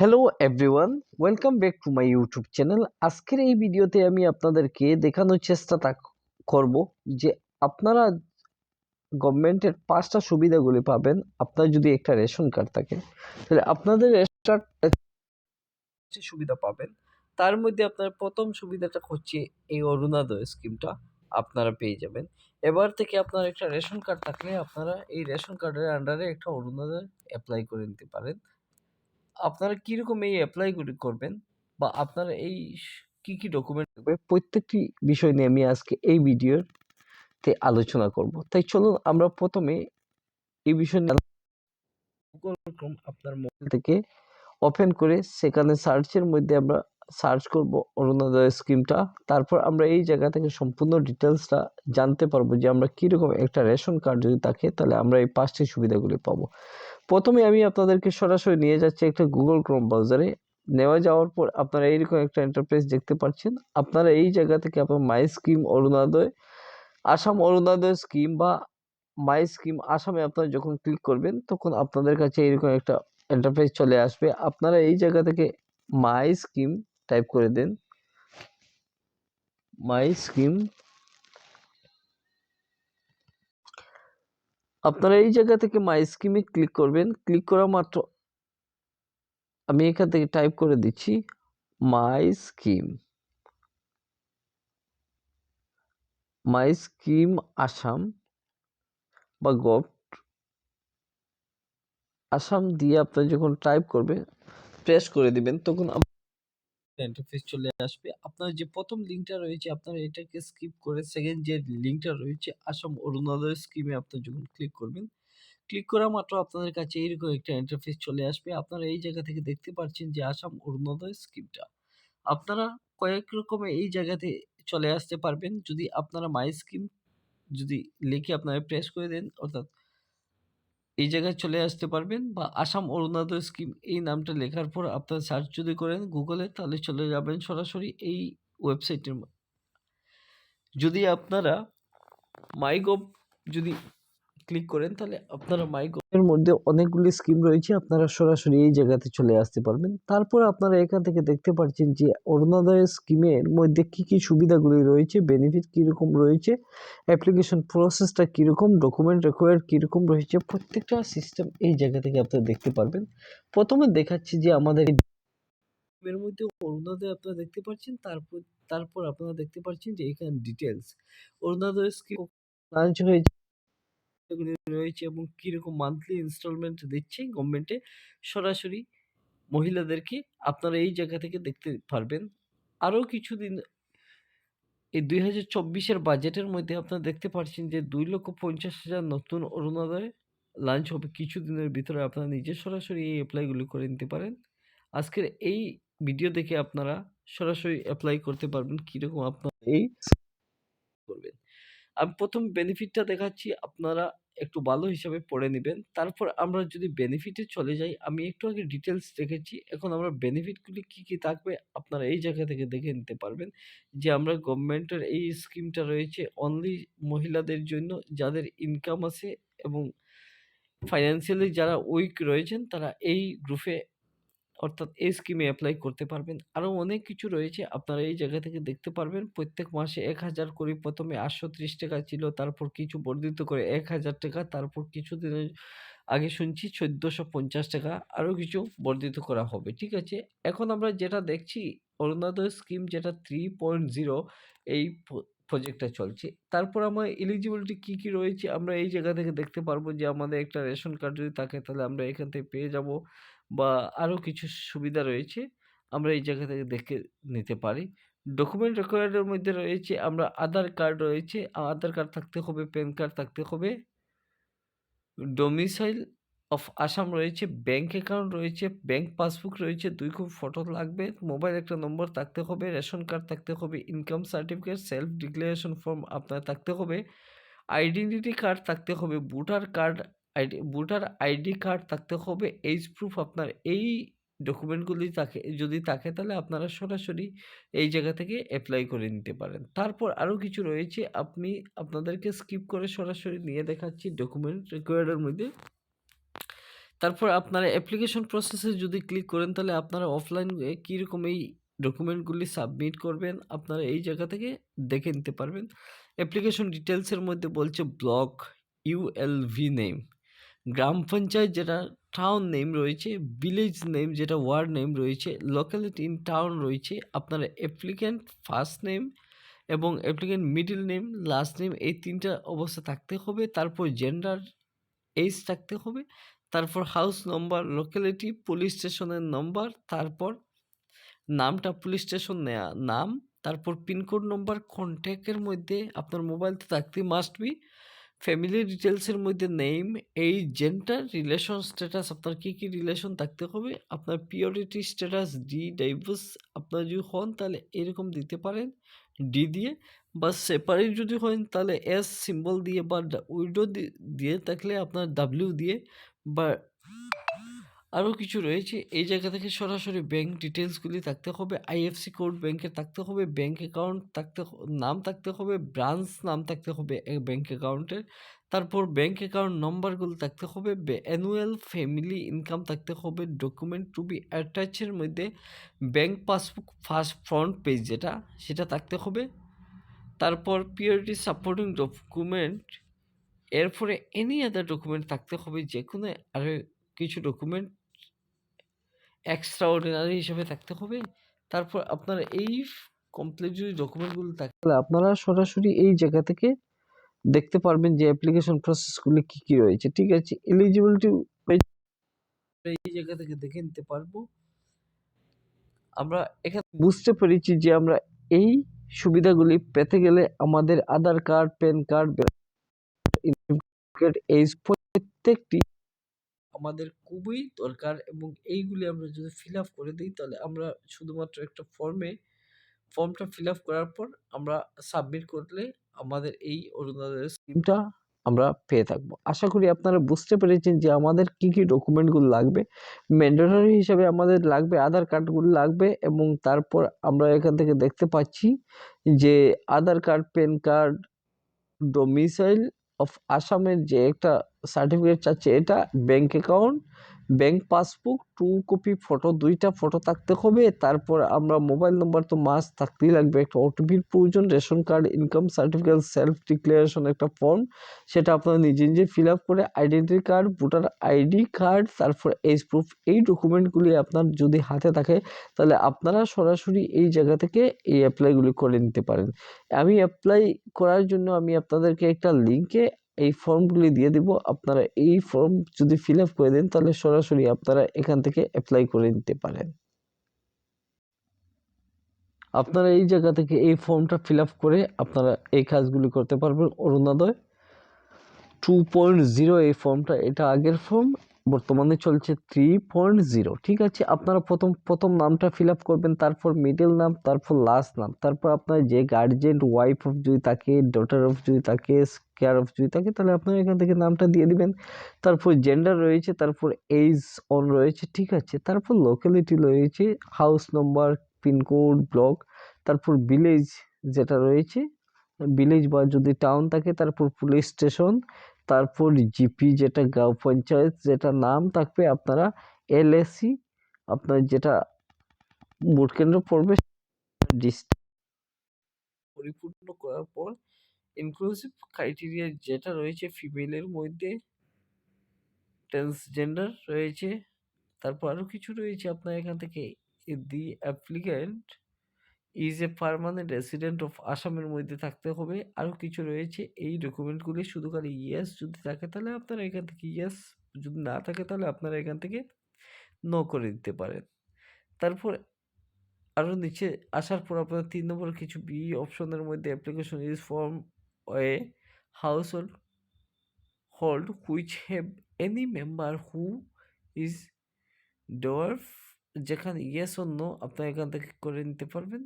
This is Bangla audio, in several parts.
Hello everyone welcome back to my YouTube channel আজকের এই ভিডিওতে আমি আপনাদেরকে দেখানোর চেষ্টা করব যে আপনারা গভর্নমেন্টের পাঁচটা সুবিধাগুলি পাবেন। আপনার যদি একটা রেশন কার্ড থাকে, তাহলে আপনাদের রেশন কার্ড সুবিধা পাবেন, তার মধ্যে আপনার প্রথম সুবিধাটা হচ্ছে এই অরুণাদয় স্কিমটা আপনারা পেয়ে যাবেন। এবার থেকে আপনার একটা রেশন কার্ড থাকলে আপনারা এই রেশন কার্ডের আন্ডারে একটা অরুণোদয় অ্যাপ্লাই করে নিতে পারেন। আপনারা কীরকম এই অ্যাপ্লাইগুলি করবেন? বা আপনারা এই কি কি ডকুমেন্ট লাগবে প্রত্যেকটি বিষয় নিয়ে আমি আজকে এই ভিডিওতে আলোচনা করব। তাই চলুন আমরা প্রথমে এই বিষয় নিয়ে গুগল ক্রোম আপনার মোবাইল থেকে ওপেন করে সেখানে সার্চের মধ্যে আমরা সার্চ করব অরুণোদয় স্কিমটা তারপর আমরা এই জায়গা থেকে সম্পূর্ণ ডিটেলসটা জানতে পারব যে আমরা কীরকম একটা রেশন কার্ড যদি থাকে তাহলে আমরা এই পাঁচটি সুবিধাগুলি পাবো। প্রথমে আমি আপনাদেরকে সরাসরি নিয়ে যাচ্ছি একটা গুগল ক্রোম ব্রাউজারে নেওয়া যাওয়ার পর আপনারা এইরকম একটা এন্টারপ্রাইজ দেখতে পাচ্ছেন। আপনারা এই জায়গা থেকে আপনার my scheme Arunodoi Assam Arunodoi scheme বা মাই স্কিম আসামে আপনারা যখন ক্লিক করবেন, তখন আপনাদের কাছে এরকম একটা এন্টারপ্রাইজ চলে আসবে। আপনারা এই জায়গা থেকে মাই স্কিম টাইপ করে দেন। মাই স্কিম আপনারা এই জায়গা থেকে মাই স্কিমে ক্লিক করবেন। ক্লিক করা মাত্র আমি এখান থেকে টাইপ করে দিচ্ছি my scheme my scheme Assam বা গভ আসাম দিয়ে আপনার যখন টাইপ করবে প্রেস করে দিবেন, তখন ইন্টারফেস চলে আসবে। আপনার যে প্রথম লিঙ্কটা রয়েছে, আপনারা এটাকে স্কিপ করে সেকেন্ড যে লিঙ্কটা রয়েছে, আসাম অরুণোদয় স্কিমে আপনার যখন ক্লিক করবেন ক্লিক করা মাত্র আপনাদের কাছে এইরকম একটা ইন্টারফেস চলে আসবে। আপনারা এই জায়গা থেকে দেখতে পাচ্ছেন যে আসাম অরুণোদয় স্কিমটা আপনারা কয়েক রকমে এই জায়গাতে চলে আসতে পারবেন। যদি আপনারা মাই স্কিম যদি লিখে আপনারা প্রেস করে দেন, অর্থাৎ এই জায়গায় চলে আসতে পারবেন বা আসাম অরুণোদয় স্কিম এই নামটা লেখার পর আপনারা সার্চ যদি করেন গুগলে তাহলে চলে যাবেন সরাসরি এই ওয়েবসাইটের যদি আপনারা মাইগভ যদি ক্লিক করেন, তাহলে আপনারা মাইগভের মধ্যে অনেকগুলি স্কিম রয়েছে, আপনারা সরাসরি এই জায়গাতে চলে আসতে পারবেন। তারপর আপনারা এখান থেকে দেখতে পাচ্ছেন যে অরুণোদয় স্কিমের মধ্যে কি কি সুবিধাগুলি রয়েছে বেনিফিট কীরকম রয়েছে অ্যাপ্লিকেশন প্রসেসটা কীরকম ডকুমেন্ট রেকোয়ার্ড কীরকম রয়েছে, প্রত্যেকটা সিস্টেম এই জায়গা থেকে আপনারা দেখতে পারবেন। প্রথমে দেখাচ্ছি যে আমাদের এর মধ্যে অরুণোদয় আপনারা দেখতে পাচ্ছেন তারপর তারপর আপনারা দেখতে পাচ্ছেন যে এখানে ডিটেলস অরুণোদয় স্কিম লঞ্চ হয়েছে রয়েছে এবং কীরকম মান্থলি ইনস্টলমেন্ট দিচ্ছে গভর্নমেন্টে সরাসরি মহিলাদেরকে আপনারা এই জায়গা থেকে দেখতে পারবেন। আরও কিছুদিন, এই দুই হাজার চব্বিশের বাজেটের মধ্যে আপনারা দেখতে পাচ্ছেন যে দুই লক্ষ পঞ্চাশ হাজার নতুন অরুণোদয় লাঞ্চ হবে। কিছুদিনের ভিতরে আপনারা নিজে সরাসরি এই অ্যাপ্লাইগুলি করে নিতে পারেন। আজকের এই ভিডিও দেখে আপনারা সরাসরি অ্যাপ্লাই করতে পারবেন কীরকম আপনারা এই করবেন। আমি প্রথম বেনিফিটটা দেখাচ্ছি, আপনারা একটু ভালো হিসাবে পড়ে নেবেন। তারপর আমরা যদি বেনিফিটে চলে যাই, আমি একটু আগে ডিটেলস দেখেছি। এখন আমরা বেনিফিটগুলি কী কী থাকবে, আপনারা এই জায়গা থেকে দেখে নিতে পারবেন যে আমরা গভর্নমেন্টের এই স্কিমটা রয়েছে অনলি মহিলাদের জন্য, যাদের ইনকাম আছে এবং ফাইন্যান্সিয়ালি যারা উইক রয়েছেন, তারা এই গ্রুপে অর্থাৎ এই স্কিমে অ্যাপ্লাই করতে পারবেন। আরও অনেক কিছু রয়েছে, আপনারা এই জায়গা থেকে দেখতে পারবেন। প্রত্যেক মাসে এক হাজার করে প্রথমে আটশো ত্রিশ টাকা ছিল, তারপর কিছু বর্ধিত করে এক হাজার টাকা, তারপর কিছুদিনের আগে শুনছি চোদ্দোশো পঞ্চাশ টাকা আরও কিছু বর্ধিত করা হবে। ঠিক আছে? এখন আমরা যেটা দেখছি অরুণোদয় স্কিম যেটা থ্রি পয়েন্ট জিরো এই প্রজেক্টটা চলছে। তারপর আমার এলিজিবিলিটি কী কী রয়েছে, আমরা এই জায়গা থেকে দেখতে পারব যে আমাদের একটা রেশন কার্ড যদি থাকে, তাহলে আমরা এখান থেকে পেয়ে যাব। বা আরও কিছু সুবিধা রয়েছে, আমরা এই জায়গা থেকে দেখে নিতে পারি। ডকুমেন্ট রেকর্ডের মধ্যে রয়েছে, আমরা আধার কার্ড রয়েছে আধার কার্ড থাকতে হবে প্যান কার্ড থাকতে হবে। ডোমিসাইল অফ আসাম রয়েছে ব্যাংক অ্যাকাউন্ট রয়েছে ব্যাংক পাসবুক রয়েছে, দুই খুব ফটো লাগবে মোবাইল একটা নম্বর থাকতে হবে রেশন কার্ড থাকতে হবে income certificate self declaration form আপনার থাকতে হবে আইডেন্টিটি কার্ড থাকতে হবে voter card ID, voter ID card থাকতে হবে এইজ প্রুফ আপনার, এই ডকুমেন্টগুলি থাকে যদি থাকে তাহলে আপনারা সরাসরি এই জায়গা থেকে অ্যাপ্লাই করে নিতে পারেন। তারপর আরও কিছু রয়েছে, আপনি আপনাদেরকে স্কিপ করে সরাসরি নিয়ে দেখাচ্ছি ডকুমেন্ট রিকোয়ার্ডের মধ্যে। তারপর আপনারা অ্যাপ্লিকেশন প্রসেসে যদি ক্লিক করেন তাহলে আপনারা অফলাইন কীরকম এই ডকুমেন্টগুলি সাবমিট করবেন, আপনারা এই জায়গা থেকে দেখে নিতে পারবেন। অ্যাপ্লিকেশন ডিটেলসের মধ্যে বলছে ব্লক ইউএলভি নেম গ্রাম পঞ্চায়েত যেটা টাউন নেম রয়েছে ভিলেজ নেম যেটা ওয়ার্ড নেম রয়েছে লোকালিটি ইন টাউন রয়েছে, আপনার অ্যাপ্লিক্যান্ট ফার্স্ট নেম এবং applicant middle name last name এই তিনটা অবস্থা থাকতে হবে, তারপর জেন্ডার এজ থাকতে হবে, তারপর হাউস নম্বর লোকালিটি পুলিশ স্টেশনের নম্বর তারপর নামটা পুলিশ স্টেশন নেয়া, নাম, তারপর পিনকোড নম্বর কন্ট্যাক্টের মধ্যে আপনার মোবাইলতে থাকতে মাস্ট বি ফ্যামিলি ডিটেলসের মধ্যে নেম এই জেন্টার রিলেশন স্ট্যাটাস আপনার কী কী রিলেশন থাকতে হবে, আপনার পিওরিটি স্ট্যাটাস ডি ডাইভোর্স আপনার যদি হন তাহলে এরকম দিতে পারেন ডি দিয়ে, বা সেপারেট যদি হন তাহলে এস সিম্বল দিয়ে বা উইডো দিয়ে থাকলে আপনার ডাব্লিউ দিয়ে, বা আরও কিছু রয়েছে। এই জায়গা থেকে সরাসরি ব্যাঙ্ক ডিটেলসগুলি থাকতে হবে আইএফসি কোড ব্যাংকের থাকতে হবে ব্যাঙ্ক অ্যাকাউন্ট থাকতে নাম থাকতে হবে ব্রাঞ্চ নাম থাকতে হবে ব্যাঙ্ক অ্যাকাউন্টের তারপর ব্যাঙ্ক অ্যাকাউন্ট নম্বরগুলো থাকতে হবে অ্যানুয়াল ফ্যামিলি ইনকাম থাকতে হবে ডকুমেন্ট টু বি অ্যাটাচের মধ্যে bank passbook first front page যেটা, সেটা থাকতে হবে। তারপর পিওরিটি সাপোর্টিং ডকুমেন্ট এরপরে এনি আদার ডকুমেন্ট থাকতে হবে যে কোনো আরও কিছু ডকুমেন্ট এক্সট্রা অর্ডিনারি হিসেবে থাকতে হবে। তারপর আপনারা এই কমপ্লিট যদি ডকুমেন্টগুলো থাকে, তাহলে আপনারা সরাসরি এই জায়গা থেকে দেখতে পারবেন যে অ্যাপ্লিকেশন প্রসেসগুলি কী কী রয়েছে। ঠিক আছে? এলিজিবিলিটি এই জায়গা থেকে দেখে নিতে পারব। আমরা এখানে বুঝতে পেরেছি যে আমরা এই সুবিধাগুলি পেতে গেলে আমাদের আধার কার্ড প্যান কার্ড এই প্রত্যেকটি আমাদের খুবই দরকার এবং এইগুলি আমরা যদি ফিল আপ করে দিই, তাহলে আমরা শুধুমাত্র একটা ফর্মে ফর্মটা ফিল আপ করার পর আমরা সাবমিট করলে আমাদের এই অরুণোদয় স্কিমটা আমরা পেয়ে থাকব। আশা করি আপনারা বুঝতে পেরেছেন যে আমাদের কি কি ডকুমেন্টগুলো লাগবে। ম্যান্ডেটরি হিসাবে আমাদের লাগবে আধার কার্ডগুলো লাগবে এবং তারপর আমরা এখান থেকে দেখতে পাচ্ছি যে Aadhaar card PAN card domicile of আসামের যে একটা সার্টিফিকেট চাচ্ছে এটা bank account bank passbook two copy photo দুইটা ফটো থাকতে হবে। তারপর আমরা মোবাইল নম্বর তো মাস থাকতেই লাগবে। একটা ওটিপির প্রয়োজন, ration card income certificate self declaration একটা ফর্ম সেটা আপনারা নিজে নিজে ফিল আপ করে identity card voter ID card তারপর এজ প্রুফ এই ডকুমেন্টগুলি আপনার যদি হাতে থাকে, তাহলে আপনারা সরাসরি এই জায়গা থেকে এই অ্যাপ্লাইগুলি করে নিতে পারেন। আমি অ্যাপ্লাই করার জন্য আমি আপনাদেরকে একটা লিঙ্কে এই ফর্মগুলি দিয়ে দিব। আপনারা এই ফর্ম যদি ফিল আপ করে দেন, তাহলে সরাসরি আপনারা এখান থেকে অ্যাপ্লাই করে নিতে পারেন। আপনারা এই জায়গা থেকে এই ফর্মটা ফিল আপ করে আপনারা এই কাজগুলি করতে পারবেন। অরুণাদয় টু পয়েন্ট জিরো এই ফর্মটা, এটা আগের ফর্ম। বর্তমানে চলছে থ্রি পয়েন্ট জিরো ঠিক আছে? আপনারা প্রথম প্রথম নামটা ফিল আপ করবেন, তারপর মিডল নাম, তারপর লাস্ট নাম, তারপর আপনার যে গার্জেন ওয়াইফ অফ যদি থাকে ডটার অফ যদি থাকে কেয়ার অফ যদি থাকে, তাহলে আপনারা এখান থেকে নামটা দিয়ে দিবেন। তারপর জেন্ডার রয়েছে, তারপর এজ অন রয়েছে, ঠিক আছে? তারপর লোকালিটি রয়েছে হাউস নম্বর পিনকোড ব্লক তারপর ভিলেজ যেটা রয়েছে ভিলেজ বা যদি টাউন থাকে, তারপর পুলিশ স্টেশন তারপর জিপি যেটা গাঁও পঞ্চায়েত যেটা নাম থাকবে আপনারা এলএসি আপনার যেটা ভোট কেন্দ্র পড়বে পরিপূর্ণ করার পর ইনক্লুসিভ ক্রাইটেরিয়া যেটা রয়েছে ফিমেলের মধ্যে ট্রান্সজেন্ডার রয়েছে, তারপর আরও কিছু রয়েছে আপনার এখান থেকে the applicant is a permanent resident of আসামের মধ্যে থাকতে হবে, আরও কিছু রয়েছে, এই ডকুমেন্টগুলি শুধু খালি ইয়েস যদি থাকে তাহলে আপনারা এখান থেকে ইয়েস যদি না থাকে তাহলে আপনারা এখান থেকে নো করে দিতে পারেন। তারপর আরও নিচে আসার পর আপনার তিন নম্বর কিছু বি অপশনের মধ্যে application is form a household hold which have any member who is dwarf যেখানে ইয়েস অন্য আপনার এখান থেকে করে নিতে পারবেন।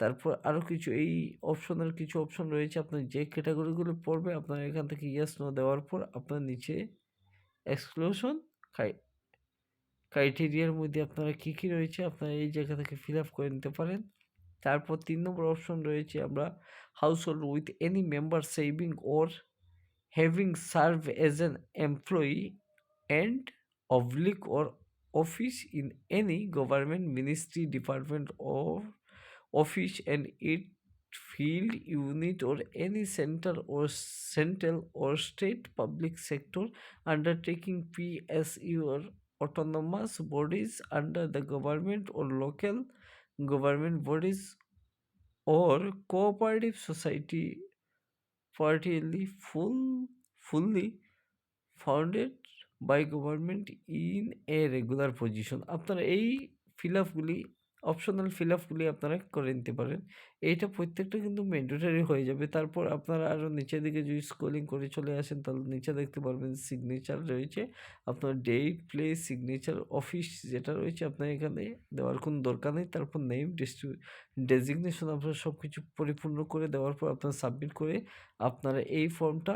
তারপর আরও কিছু, এই অপশনের কিছু অপশন রয়েছে, আপনার যে ক্যাটাগরিগুলো পড়বে, আপনার এখান থেকে ইয়েস নো দেওয়ার পর আপনার নিচে এক্সক্লুশন খাই ক্রাইটেরিয়ার মধ্যে আপনারা কী কী রয়েছে, আপনারা এই জায়গা থেকে ফিল আপ করে নিতে পারেন। তারপর তিন নম্বর অপশন রয়েছে আমরা household with any member saving or having serve as an employee and oblique or office in any government ministry department or office and its field unit or any center or central or state public sector undertaking PSU or autonomous bodies under the government or local government bodies or cooperative society partially full fully founded by government in a regular position আপনারা এই ফিল আপগুলি অপশনাল ফিল আপগুলি আপনারা করে নিতে পারেন। এইটা প্রত্যেকটা কিন্তু ম্যান্ডেটরি হয়ে যাবে। তারপর আপনারা আরও নিচের দিকে যদি স্ক্রলিং করে চলে আসেন, তাহলে নিচে দেখতে পারবেন সিগনেচার রয়েছে। আপনার ডেট প্লেস সিগনেচার অফিস যেটা রয়েছে আপনার এখানে দেওয়ার কোনো দরকার নেই। তারপর নেম ডিস্ট্রি ডেজিগনেশন আপনারা সব কিছু পরিপূর্ণ করে দেওয়ার পর আপনারা সাবমিট করে আপনারা এই ফর্মটা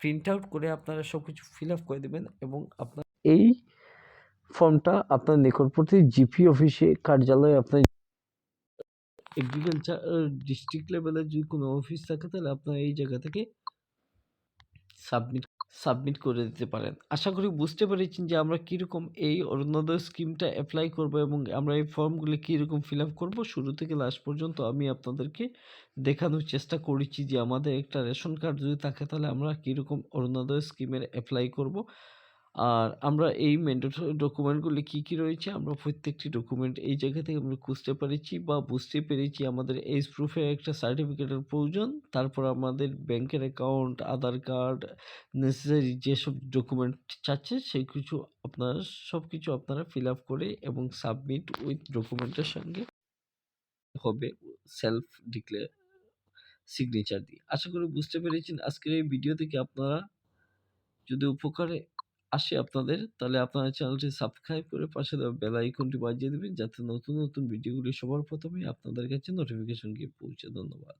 প্রিন্ট আউট করে আপনারা সব কিছু ফিল আপ করে দেবেন এবং আপনার এই ফর্মটা আপনার নিকটবর্তী জিপি অফিসে কার্যালয়ে আপনার এগ্রিকালচার ডিস্ট্রিক্ট লেভেলের যদি কোনো অফিস থাকে, তাহলে আপনার এই জায়গা থেকে সাবমিট সাবমিট করে দিতে পারেন। আশা করি বুঝতে পেরেছেন যে আমরা কীরকম এই অরুণোদয় স্কিমটা অ্যাপ্লাই করব এবং আমরা এই ফর্মগুলি কীরকম ফিল আপ করব। শুরু থেকে লাস্ট পর্যন্ত আমি আপনাদেরকে দেখানোর চেষ্টা করেছি যে আমাদের একটা রেশন কার্ড যদি থাকে, তাহলে আমরা কীরকম অরুণোদয় স্কিমের অ্যাপ্লাই করব। আর আমরা এই ম্যান্ডেটরি ডকুমেন্টগুলি কী কী রয়েছে? আমরা প্রত্যেকটি ডকুমেন্ট এই জায়গা থেকে আমরা খুঁজতে পেরেছি বা বুঝতে পেরেছি আমাদের এজ প্রুফের একটা সার্টিফিকেটের প্রয়োজন। তারপর আমাদের ব্যাংকের অ্যাকাউন্ট আধার কার্ড নেসেসারি যেসব ডকুমেন্ট চাচ্ছে সেই কিছু আপনারা, সব কিছু আপনারা ফিল আপ করে এবং সাবমিট উইথ ডকুমেন্টের সঙ্গে হবে সেলফ ডিক্লেয়ার সিগনেচার দিয়ে। আশা করি বুঝতে পেরেছেন। আজকের এই ভিডিও থেকে আপনারা যদি উপকারে আসে আপনাদের, তাহলে আপনারা চ্যানেলটি সাবস্ক্রাইব করে পাশে দেওয়া বেল আইকনটি বাজিয়ে দেবেন, যাতে নতুন নতুন ভিডিওগুলি সবার প্রথমে আপনাদের কাছে নোটিফিকেশন গিয়ে পৌঁছে। ধন্যবাদ।